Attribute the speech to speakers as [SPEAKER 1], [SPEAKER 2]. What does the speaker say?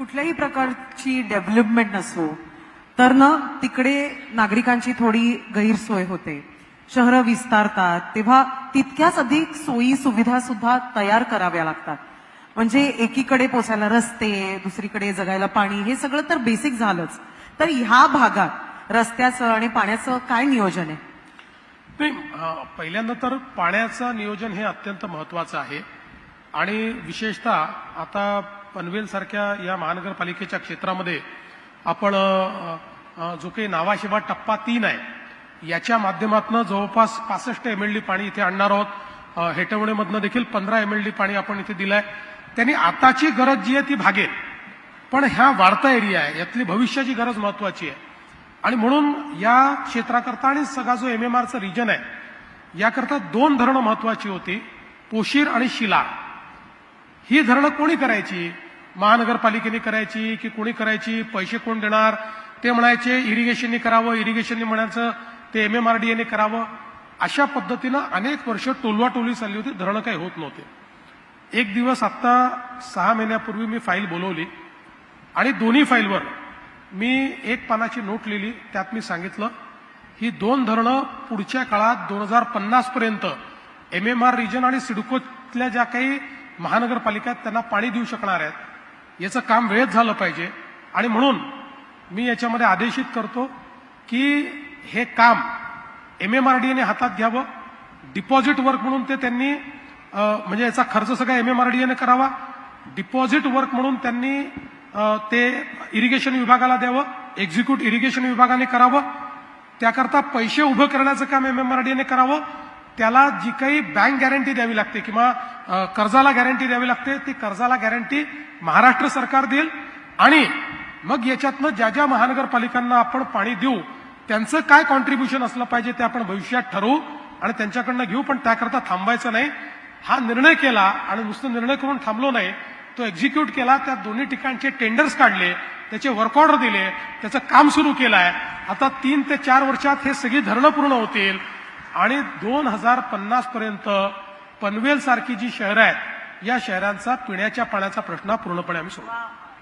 [SPEAKER 1] कुठल्याही प्रकारची डेव्हलपमेंट नसो तर ना तिकडे नागरिकांची थोडी गैरसोय होते. शहरं विस्तारतात तेव्हा तितक्याच अधिक सोयी सुविधा सुद्धा तयार कराव्या लागतात. म्हणजे एकीकडे पोचायला रस्ते दुसरीकडे जगायला पाणी हे सगळं तर बेसिक झालंच. तर ह्या भागात रस्त्याचं आणि पाण्याचं काय नियोजन आहे?
[SPEAKER 2] नाही पहिल्यांदा तर पाण्याचं नियोजन हे अत्यंत महत्वाचं आहे. आणि विशेषतः आता पनवेलसारख्या या महानगरपालिकेच्या क्षेत्रामध्ये आपण जो काही नावाशिवा टप्पा तीन आहे याच्या माध्यमातून जवळपास पासष्ट एम एल डी पाणी इथे आणणार आहोत. हेटवणेमधनं देखील पंधरा एम एल डी पाणी आपण इथे दिलंय. त्यांनी आताची गरज जी आहे ती भागेल. पण ह्या वाढता एरिया आहे यातली भविष्याची गरज महत्वाची आहे. आणि म्हणून या क्षेत्राकरता आणि सगळा जो एम एम आरचं रिजन आहे याकरता दोन धरणं महत्वाची होती पोशीर आणि शिला. ही धरणं कोणी करायची? महानगरपालिकेने करायची की कोणी करायची? पैसे कोण देणार? ते म्हणायचे इरिगेशनने करावं इरिगेशनने म्हणायचं ते एम एम आर डी एने करावं. अशा पद्धतीनं अनेक वर्ष टोलवाटोली चालली होती धरणं काही होत नव्हते. एक दिवस आत्ता सहा महिन्यापूर्वी मी फाईल बोलवली आणि दोन्ही फाईलवर मी एक पानाची नोट लिहिली त्यात मी सांगितलं ही दोन धरणं पुढच्या काळात दोन हजार पन्नासपर्यंत एम एम आर रिजन आणि सिडकोतल्या ज्या काही महानगरपालिका त्यांना पाणी देऊ शकणार आहेत. याचं काम वेळेत झालं पाहिजे. आणि म्हणून मी याच्यामध्ये आदेशित करतो की हे काम एम एम आर डी एने हातात घ्यावं. डिपॉझिट वर्क म्हणून ते त्यांनी म्हणजे याचा खर्च सगळा एम एम आर डीएने करावा. डिपॉझिट वर्क म्हणून त्यांनी ते इरिगेशन विभागाला द्यावं. एक्झिक्यूट इरिगेशन विभागाने करावं. त्याकरता पैसे उभं करण्याचं काम एम एम आर डीने करावं. त्याला जी काही बँक गॅरंटी द्यावी लागते किंवा कर्जाला गॅरंटी द्यावी लागते ती कर्जाला गॅरंटी महाराष्ट्र सरकार देईल. आणि मग याच्यातनं ज्या ज्या महानगरपालिकांना आपण पाणी देऊ त्यांचं काय कॉन्ट्रीब्युशन असलं पाहिजे ते आपण भविष्यात ठरवू आणि त्यांच्याकडनं घेऊ पण त्याकरता थांबायचं नाही. हा निर्णय केला आणि नुसतं निर्णय करून थांबलो नाही तो एक्झिक्यूट केला त्या दोन्ही ठिकाणचे टेंडर्स काढले त्याचे वर्क ऑर्डर दिले त्याचं काम सुरू केलं आहे आता तीन ते चार वर्षात हे सगळी धरणं पूर्ण होतील. आणि दोन हजार पन्नास पर्यंत पनवेल सारखी जी शहरं आहेत या शहरांचा पिण्याच्या पाण्याचा प्रश्न पूर्णपणे आम्ही सोडू